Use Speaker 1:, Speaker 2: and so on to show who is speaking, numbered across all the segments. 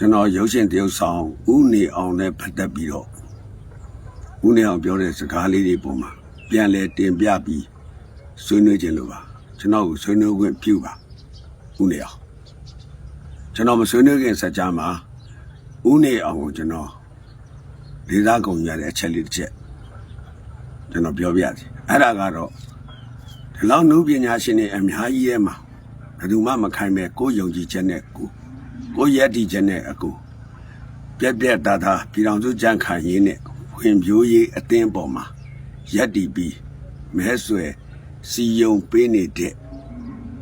Speaker 1: ကျွန်တော်ရုပ်ရှင်တရုပ်ဆောင်ဦးနေအောင်နဲ့ဖတ်သက်ပြီးတော့ဦးနေအောင်ပြောတဲ့စကားလေးတွေပုံမှာပြန်လဲတင်ပြပြီးဆွေးနွေးခြင်းလို့ပါကျွန်တော်ကိုဆွေးနွေးခွင့်ပြုပါဦးနေအောင်ကျွန်တော်မဆွေးနွေးခင်စကြမှာဦးနေအောင်ကိုကျွန်တော်လေးစားကုန်ရတဲ့အချက်လေးတစ်ချက်ကျွန်တော်ပြောပြစီအဲ့ဒါကတော့ဒီလောက်နုပညာရှင်တွေအများကြီးရဲ့မှာဘယ်သူမှမခိုင်းမဲ့ကိုယ်ယုံကြည်ချက်နဲ့ကိုယ် ကိုယ့်ရက်တီချက်နဲ့အကူပြက်ပြက်သားသားပြည်တော်စုကြံ့ခိုင်ရေးနဲ့ဝင်ပြိုးရေးအသင်းပေါ်မှာရက်တီပြီးမဲဆွယ်စီယုံပေးနေတဲ့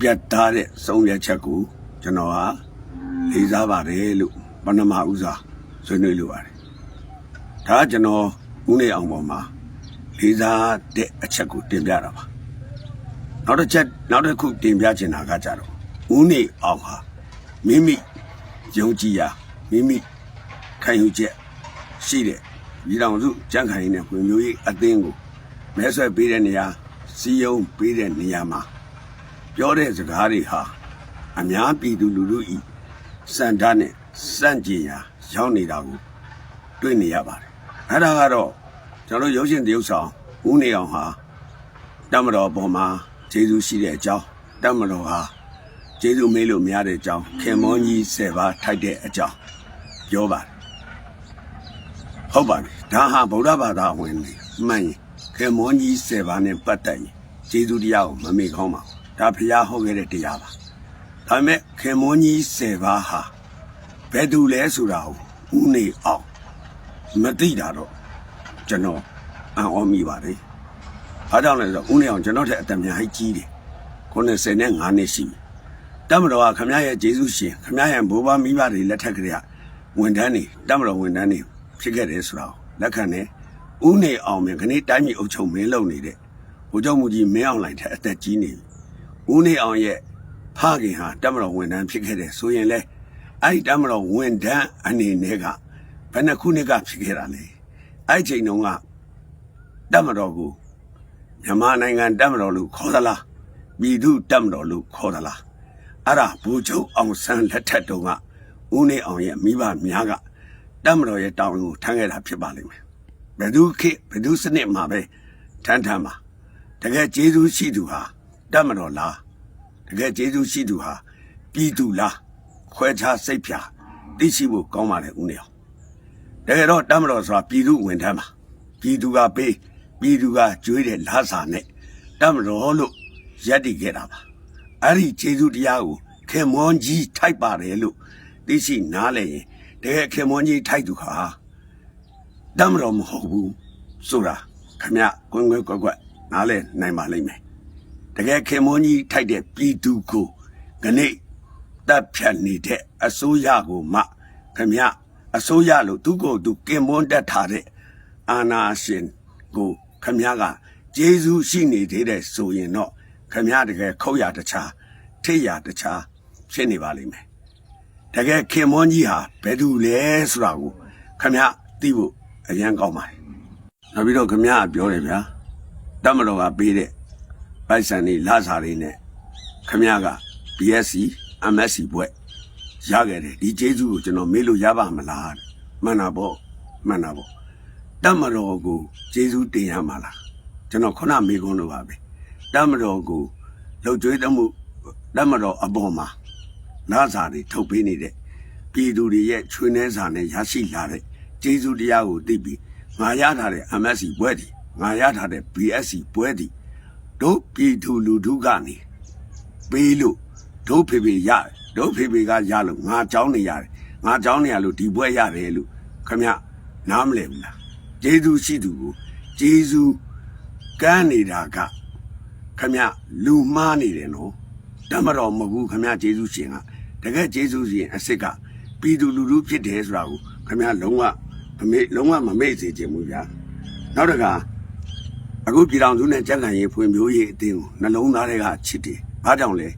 Speaker 1: ပြတ်သားတဲ့ဆုံးဖြတ်ချက်ကိုကျွန်တော်ဟာလေးစားပါတယ်လို့ပဏမဥစားဆွေးနွေးလိုပါတယ်ဒါကကျွန်တော်ဦးနေအောင်ပေါ်မှာလေးစားတဲ့အချက်ကိုတင်ပြတာပါနောက်တစ်ချက်နောက်တစ်ခုတင်ပြချင်တာကကြတော့ဦးနေအောင်ဟာမိမိ ယုံကြည်ရာမိမိခံယူချက်ရှိတဲ့ပြည်တော်စုကြံ့ခိုင်ရေးနဲ့ဖွံ့ဖြိုးရေးအသင်းကိုမဲဆွဲပေးတဲ့နေရာစီယုံပေးတဲ့နေရာမှာပြောတဲ့စကားတွေဟာအများပြည်သူလူထုဤစံဓာတ်နဲ့စန့်ကျင်ရာရောက်နေတာကိုတွေ့နေရပါတယ်အဲ့ဒါကတော့ကျွန်တော်ရုပ်ရှင်တရုပ်ဆောင်ဦးနေအောင်ဟာတမတော်ပေါ်မှာကျေးဇူးရှိတဲ့အကြောင်းတမတော်ဟာ ကျေးဇူးမေးလို့မရတဲ့အကြောင်းခင်မောကြီး၁၀ပါးထိုက်တဲ့အကြောင်းပြောပါတယ်ဟုတ်ပါပြီဒါဟာဗုဒ္ဓဘာသာဝင်နေမှန်ရင်ခင်မောကြီး၁၀ပါးနဲ့ပတ်သက်ရင်ကျေးဇူးတရားကိုမမေ့ကောင်းပါဘူးဒါဖရားဟောခဲ့တဲ့တရားပါဒါပေမဲ့ခင်မောကြီး၁၀ပါးဟာဘယ်သူလဲဆိုတာကိုဦးနေအောင်မသိတာတော့ကျွန်တော်အံ့ဩမိပါတယ်အားကြောင့်လဲဆိုတော့ဦးနေအောင်ကျွန်တော်ထက်အသက်များကြီးတယ်90နဲ့5နှစ်ရှိပြီ တမတော်ကခမရရဲ့ဂျေစုရှင်ခမရရဲ့ဘိုးဘမိဘတွေလက်ထက်ကလေးကဝန်ထမ်းတွေတမတော်ဝန်ထမ်းတွေဖြစ်ခဲ့တယ်ဆိုတာကိုလက်ခံတယ်ဥနေအောင်မြင်ခဏတိုင်းပြည်အုပ်ချုပ်မင်းလုပ်နေတဲ့ဘိုးချုပ်မူကြီးမင်းအောင်လှိုင်တဲ့အသက်ကြီးနေပြီဥနေအောင်ရဲ့ဖခင်ဟာတမတော်ဝန်ထမ်းဖြစ်ခဲ့တယ်ဆိုရင်လေအဲ့ဒီတမတော်ဝန်ထမ်းအနေနဲ့ကဘယ်နှခုနှစ်ကဖြစ်ခဲ့တာလဲအဲ့ဒီချိန်တုန်းကတမတော်ကိုမြန်မာနိုင်ငံတမတော်လို့ခေါ်သလားပြည်သူတမတော်လို့ခေါ်သလား အဲ့ဒါဘူချုပ်အောင်ဆန်းလက်ထက်တုန်းကဦးနေအောင်ရဲ့မိဘများကတက်မတော်ရဲ့တောင်းကိုထမ်းခဲ့တာဖြစ်ပါလိမ့်မယ်ဘယ်သူခေတ်ဘယ်သူစနစ်မှာပဲထမ်းထမ်းပါတကယ်ကျေးဇူးရှိသူဟာတက်မတော်လားတကယ်ကျေးဇူးရှိသူဟာပြည်သူလားခွဲခြားစိတ်ဖြာသိရှိဖို့ကောင်းပါလေဦးနေအောင်တကယ်တော့တက်မတော်ဆိုတာပြည်သူဝင်ထမ်းပါပြည်သူကပေးပြည်သူကကြွေးတဲ့လားစာနဲ့တက်မတော်လို့ရက်တည်ခဲ့တာပါ အဲ့ဒီခြေစုတရားကိုခင်မွန်ကြီးထိုက်ပါတယ်လို့သိရှိနားလဲရင်တကယ်ခင်မွန်ကြီးထိုက်သူဟာတမ်းမတော်မဟုတ်ဘူးဆိုတာခမကွင်းကွင်းကွက်ကွက်နားလဲနိုင်ပါလိမ့်မယ်တကယ်ခင်မွန်ကြီးထိုက်တဲ့ပြည်သူကိုခဏိတပ်ဖြတ်နေတဲ့အစိုးရကိုမှခမအစိုးရလို့သူကိုယ်သူကင်မွန်တက်ထားတဲ့အာနာရှင်ကိုခမကကျေးဇူးရှိနေသေးတယ်ဆိုရင်တော့ ခမရတကယ်ခုတ်ရတခြားထိတ်ရတခြားဖြစ်နေပါလိမ့်မယ်တကယ်ခင်မွန်ကြီးဟာဘယ်သူလဲဆိုတာကိုခမရသိဖို့အရန်ကောင်းပါတယ်နောက်ပြီးတော့ခမရကပြောတယ်ဗျာတမတော်ကပေးတဲ့ပိုက်ဆံတွေလာစာတွေနဲ့ခမရက BSc MSc ဘွဲ့ရခဲ့တယ်ဒီကျေးဇူးကိုကျွန်တော်မေးလို့ရပါမလားတဲ့မှန်တာပေါ့မှန်တာပေါ့တမတော်ကိုကျေးဇူးတင်ရမှာလားကျွန်တော်ခုနမေးခွန်းလို့ပါပဲ တမတော်ကိုလှုပ်ကြွေးတမှုတမတော်အပေါ်မှာနာစာတွေထုတ်ပေးနေတဲ့ပြည်သူတွေရဲ့ချွေးနှဲစာနဲ့ရရှိလာတဲ့ကျေးဇူးတရားကိုသိပြီးငါရထားတဲ့ MSc ဘွဲ့ဒီငါရထားတဲ့ BSc ဘွဲ့ဒီတို့ပြည်သူလူထုကနေပေးလို့တို့ဖေဖေရတယ်တို့ဖေဖေကရလို့ငါเจ้าနေရတယ်ငါเจ้าနေရလို့ဒီဘွဲ့ရတယ်လို့ခမနားမလဲဘူးလားကျေးဇူးရှိသူကိုကျေးဇူးကမ်းနေတာက ခမလူမှားနေတယ်နော်တမတော်မဟုတ်ဘူးခမဂျေစုရှင်ကတကယ်ဂျေစုရှင်အစ်စ်ကပြည်သူလူထုဖြစ်တယ်ဆိုတာကိုခမလုံးဝမမေ့လုံးဝမမေ့စေချင်ဘူးဗျာနောက်တကအခုပြည်တော်စုနဲ့ကြက်ကန်ရေးဖွံ့ဖြိုးရေးအတင်းကိုနှလုံးသားတွေကချစ်တယ်ဘာကြောင့်လဲ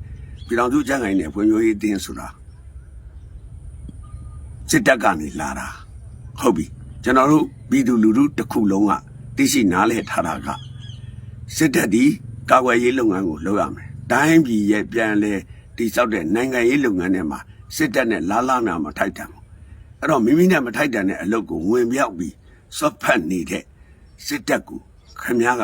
Speaker 1: ပြည်တော်စုကြက်ကန်ရေးနဲ့ဖွံ့ဖြိုးရေးအတင်းဆိုတာစစ်တပ်ကနေလာတာဟုတ်ပြီကျွန်တော်တို့ပြည်သူလူထုတစ်ခုလုံးကသိရှိနားလည်ထားတာကစစ်တပ်ဒီ ကာကွယ်ရေးလုပ်ငန်းကိုလုပ်ရမယ်။တိုင်းပြည်ရဲ့ပြန်လဲတိစောက်တဲ့နိုင်ငံရေးလုပ်ငန်းတွေမှာစစ်တပ်နဲ့လာလာနာမထိုက်တန်ဘူးအဲ့တော့မိမိနဲ့မထိုက်တန်တဲ့အလုပ်ကိုဝင်ပြောက်ပြီးစွတ်ဖက်နေတဲ့စစ်တပ်ကိုခမည်းက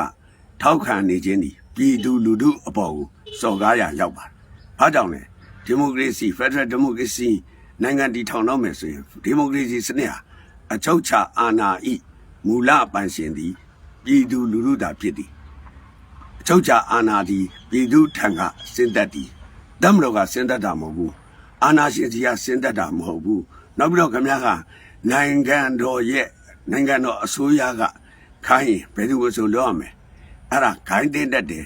Speaker 1: ထောက်ခံနေခြင်းဒီပြည်သူလူထုအပေါ်ကိုစော်ကားရရောက်ပါတယ်။ဘာကြောင့်လဲဒီမိုကရေစီဖက်ဒရယ်ဒီမိုကရေစီနိုင်ငံတည်ထောင်တော့မယ်ဆိုရင်ဒီမိုကရေစီစနစ်ဟာအချုပ်ချာအာဏာဤမူလပိုင်ရှင်သည်ပြည်သူလူထုသာဖြစ်သည် အချုပ်ချာအာဏာသည်ပြည်သူထံကစင်သက်သည်တမတော်ကစင်သက်တာမဟုတ်ဘူးအာဏာရှင်ကြီးကစင်သက်တာမဟုတ်ဘူးနောက်ပြီးတော့ခမည်းကနိုင်ငံတော်ရဲ့နိုင်ငံတော်အစိုးရကခိုင်းရင်ဘယ်သူကိုဆိုလို့ရမယ်အဲ့ဒါခိုင်းတဲ့တက်တယ်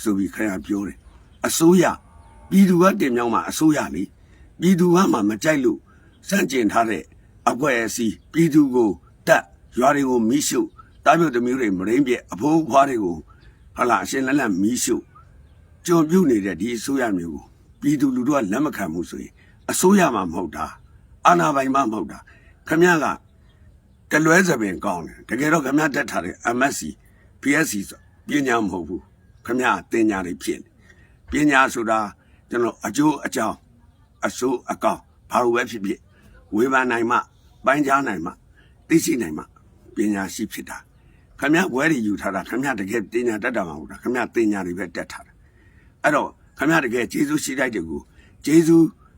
Speaker 1: ဆိုပြီးခင်ဗျာပြောတယ်အစိုးရပြည်သူကတင်မြောင်းမှာအစိုးရလေပြည်သူကမှမကြိုက်လို့စန့်ကျင်ထားတဲ့အကွက်အစည်းပြည်သူကိုတက်ရွာတွေကိုမိရှုတားပြုတ်သမီးတွေမရင်းပြက်အဖိုးအဖွားတွေကို ဟာလာအရှင်လက်လက်မိရှုကြုံပြုတ်နေတဲ့ဒီအစိုးရမျိုးကိုပြည်သူလူထုကလက်မခံဘူးဆိုရင်အစိုးရမှမဟုတ်တာအာဏာပိုင်မှမဟုတ်တာခမည်းကတလွဲစပင်ကောင်းတယ်တကယ်တော့ခမရတက်ထားတဲ့ MSC PSC ဆိုပညာမဟုတ်ဘူးခမရတင်ညာတွေဖြစ်နေပညာဆိုတာကျွန်တော်အကျိုးအကြောင်းအဆိုးအကောင်းဘာလို့ပဲဖြစ်ဖြစ်ဝေဖန်နိုင်မှပိုင်းခြားနိုင်မှသိရှိနိုင်မှပညာရှိဖြစ်တာ ခမရဘွဲတွေယူထားတာခမရတကယ်တင်ညာတက်တာမဟုတ်တာခမရတင်ညာတွေပဲတက်ထားတာအဲ့တော့ခမရတကယ်ဂျေဇုရှိလိုက်တဲ့ကိုဂျေဇု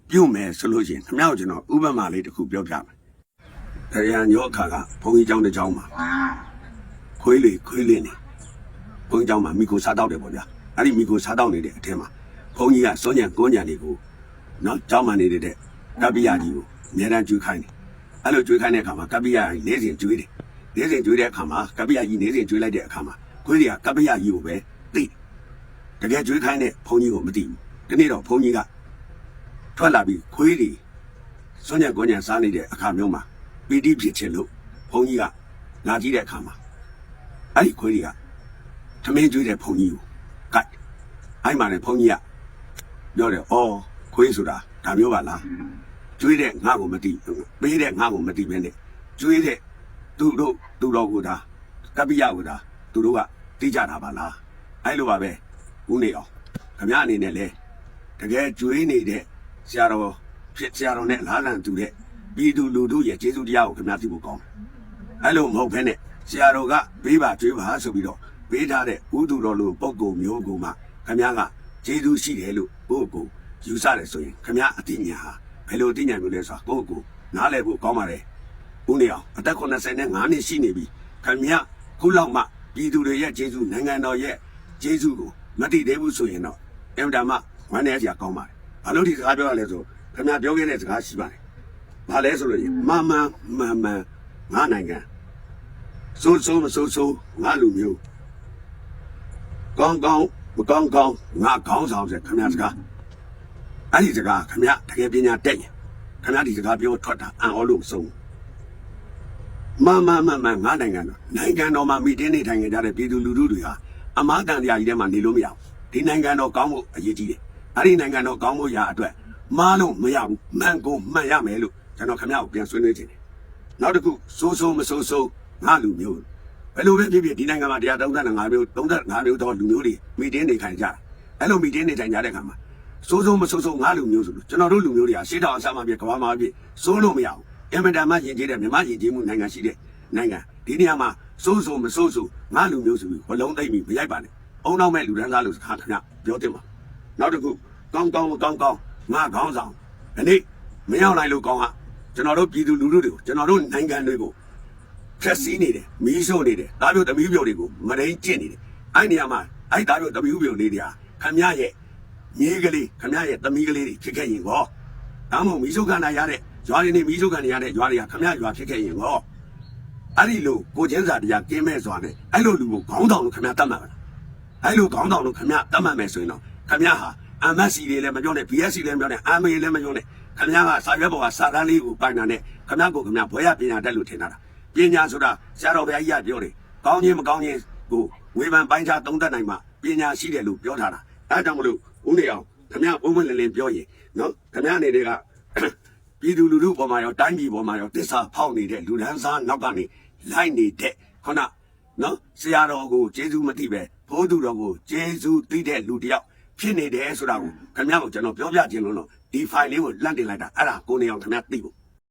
Speaker 1: ပြုတ်မယ်ဆိုလို့ရှိရင်ခမရကိုကျွန်တော်ဥပမာလေးတစ်ခုပြောပြမယ် တရံညောအခါကဘုန်းကြီးเจ้าတစ်เจ้าမှာခွေးလေခွေးလင်းနေဘုန်းကြီးเจ้าမှာမိကိုစားတော့တယ်ပေါ့ဗျာအဲ့ဒီမိကိုစားတော့နေတဲ့အထက်မှာဘုန်းကြီးကစွန့်ညံကိုးညံတွေကိုနော်เจ้าမှာနေတဲ့ကပ္ပိယကြီးကိုအများတန်းကျွေးခိုင်းတယ်အဲ့လိုကျွေးခိုင်းတဲ့အခါမှာကပ္ပိယကြီးနေစဉ်ကျွေးတယ် နေစဉ်ကျွေးတဲ့အခါမှာကပ္ပိယကြီးနေစဉ်ကျွေးလိုက်တဲ့အခါမှာခွေးတွေကကပ္ပိယကြီးကိုပဲသိတယ်တကယ်ကျွေးခိုင်းတဲ့ဘုန်းကြီးကိုမသိဘူးဒီနေ့တော့ဘုန်းကြီးကထွက်လာပြီးခွေးတွေစွန့်ညံကိုညံစားနေတဲ့အခါမျိုးမှာပီတိဖြစ်ခြင်းလို့ဘုန်းကြီးကလာကြည့်တဲ့အခါမှာအဲ့ဒီခွေးတွေကထမင်းကျွေးတဲ့ဘုန်းကြီးကိုကတ်အဲ့မှာလည်းဘုန်းကြီးကပြောတယ်အော်ခွေးဆိုတာဒါမျိုးပါလားကျွေးတဲ့ငါ့ကိုမသိပေးတဲ့ငါ့ကိုမသိဘဲနဲ့ကျွေးတဲ့ သူတို့သူတော်ကိုဒါကပ္ပိယကိုဒါသူတို့ကသိကြတာပါလားအဲ့လိုပါပဲဦးနေအောင်ခမရအနေနဲ့လေတကယ်ကျွေးနေတဲ့ဆရာတော်ဖြစ်ဆရာတော်နဲ့လားလံတူတဲ့ပြည်သူလူထုရဲ့ကျေးဇူးတရားကိုခင်ဗျားသိဖို့ကောင်းတယ်။အဲ့လိုမဟုတ်ဘဲနဲ့ဆရာတော်ကဘေးပါကျွေးပါဆိုပြီးတော့ပေးထားတဲ့ဥသူတော်လိုပုံကုမျိုးကိုမှခင်ဗျားကကျေးဇူးရှိတယ်လို့ကိုယ့်ကိုယ်ယူဆတယ်ဆိုရင်ခင်ဗျားအတိညာဟာဘယ်လိုအတိညာမျိုးလဲဆိုတာကိုယ့်ကိုယ်နားလည်ဖို့ကောင်းပါတယ်။ ဦးနေအောင်အသက်85နှစ်ရှိနေပြီခင်ဗျားခုလောက်မှပြည်သူတွေရဲ့ကျေးဇူးနိုင်ငံတော်ရဲ့ကျေးဇူးကိုမသိသေးဘူးဆိုရင်တော့အင်တာမဝမ်းနေစရာကောင်းပါတယ်။ဘာလို့ဒီစကားပြောရလဲဆိုခင်ဗျားပြောခဲ့တဲ့စကားရှိပါတယ်။ဘာလဲဆိုလို့ရင်မမမမငါနိုင်ငံစိုးစိုးမစိုးစိုးငါလူမျိုးကောင်းကောင်းမကောင်းကောင်းငါခေါင်းဆောင်ဆိုခင်ဗျားစကားအဲ့ဒီစကားခင်ဗျားတကယ်ပညာတက်ရင်ခင်ဗျားဒီစကားပြောထွက်တာအံ့ဩလို့မဆုံးဘူး မမမမငါနိုင်ငံတော်နိုင်ငံတော်မှာမိတင်းနေထိုင်ကြတဲ့ပြည်သူလူထုတွေဟာအမားတန်တရားကြီးထဲမှာနေလို့မရဘူးဒီနိုင်ငံတော်ကောင်းဖို့အရေးကြီးတယ်အဲ့ဒီနိုင်ငံတော်ကောင်းဖို့ရာအတွက်မားလို့မရဘူးမှန်ကိုမှန်ရမယ်လို့ကျွန်တော်ခင်ဗျားကိုပြန်ဆွေးနွေးချင်တယ်နောက်တစ်ခုစိုးစိုးမစိုးစိုးငါလူမျိုးဘယ်လိုပဲဖြစ်ဖြစ်ဒီနိုင်ငံမှာတရား35မျိုး35မျိုးတော့လူမျိုးတွေမိတင်းနေထိုင်ကြတယ်အဲ့လိုမိတင်းနေထိုင်ကြတဲ့အခါမှာစိုးစိုးမစိုးစိုးငါလူမျိုးဆိုလို့ကျွန်တော်တို့လူမျိုးတွေကရှေ့တော်အဆမ်းမပြကဘာမှပြစိုးလို့မရဘူး အင်မတန်မှယဉ်ကျေးတဲ့မြမယဉ်ကျေးမှုနိုင်ငံရှိတဲ့နိုင်ငံဒီနေရာမှာစိုးစိုးမစိုးစိုးငါလူမျိုးဆိုပြီးဘလုံးသိမ့်ပြီးမရိုက်ပါနဲ့အုံနောက်မဲ့လူတန်းစားလို့စကားခင်ဗျပြောတင်ပါနောက်တစ်ခုကောင်းကောင်းကောင်းကောင်းငါခေါင်းဆောင်ဒီနေ့မရောက်နိုင်လို့ကောင်းဟာကျွန်တော်တို့ပြည်သူလူထုတွေကိုကျွန်တော်တို့နိုင်ငံတွေကိုဖြက်စီးနေတယ်မီးရှို့နေတယ်ဒါမျိုးတမီးပြုတ်တွေကိုမရင်းကျင့်နေတယ်အဲ့နေရာမှာအဲ့ဒါမျိုးတမီးပြုတ်လေးတွေဟာခင်ဗျရဲ့မြေးကလေးခင်ဗျရဲ့တမီးကလေးတွေဖြစ်ခဲ့ရင်ကောဒါမှမဟုတ်မီးရှို့ခံရတဲ့ ရွာတွေနေမီးရှို့ခံရတဲ့ရွာတွေကခင်ဗျရွာဖြစ်ခဲ့ရင်ကောအဲ့ဒီလိုကိုချင်းစာတရားကင်းမဲ့စွာနဲ့အဲ့လိုလူကိုခေါင်းဆောင်လို့ခင်ဗျတတ်မှာပါလားအဲ့လိုခေါင်းဆောင်လို့ခမတတ်မှတ်မယ်ဆိုရင်တော့ခမဟာ MSC တွေလည်းမပြောနဲ့ BSC လည်းမပြောနဲ့ MA လည်းမပြောနဲ့ခမကစာရွက်ပေါ်ကစာတန်းလေးကိုပိုင်တာနဲ့ခမကိုခမဘွဲရပညာတတ်လို့ထင်တာလားပညာဆိုတာဆရာတော်ဘုရားကြီးကပြောတယ်ကောင်းခြင်းမကောင်းခြင်းကိုဝေဖန်ပိုင်းခြားသုံးသပ်နိုင်မှပညာရှိတယ်လို့ပြောထားတာအဲဒါကြောင့်မလို့ဦးနေအောင်ခမဘုံမလင်းလင်းပြောရင်နော်ခမအနေနဲ့က ပြည်သူလူထုပေါ်မှာရောတိုင်းပြည်ပေါ်မှာရောတစ္ဆာဖောက်နေတဲ့လူဒန်းစားနောက်ကနေလိုက်နေတဲ့ခုနနော်ဆရာတော်ကိုကျေးဇူးမသိပဲဘိုးသူတော်ကိုကျေးဇူးသိတဲ့လူတစ်ယောက်ဖြစ်နေတယ်ဆိုတာကိုခင်ဗျားကိုကျွန်တော်ပြောပြခြင်းလို့တော့ဒီ file လေးကိုလန့်တင်လိုက်တာအဲ့ဒါကိုနေအောင်ခင်ဗျားသိဖို့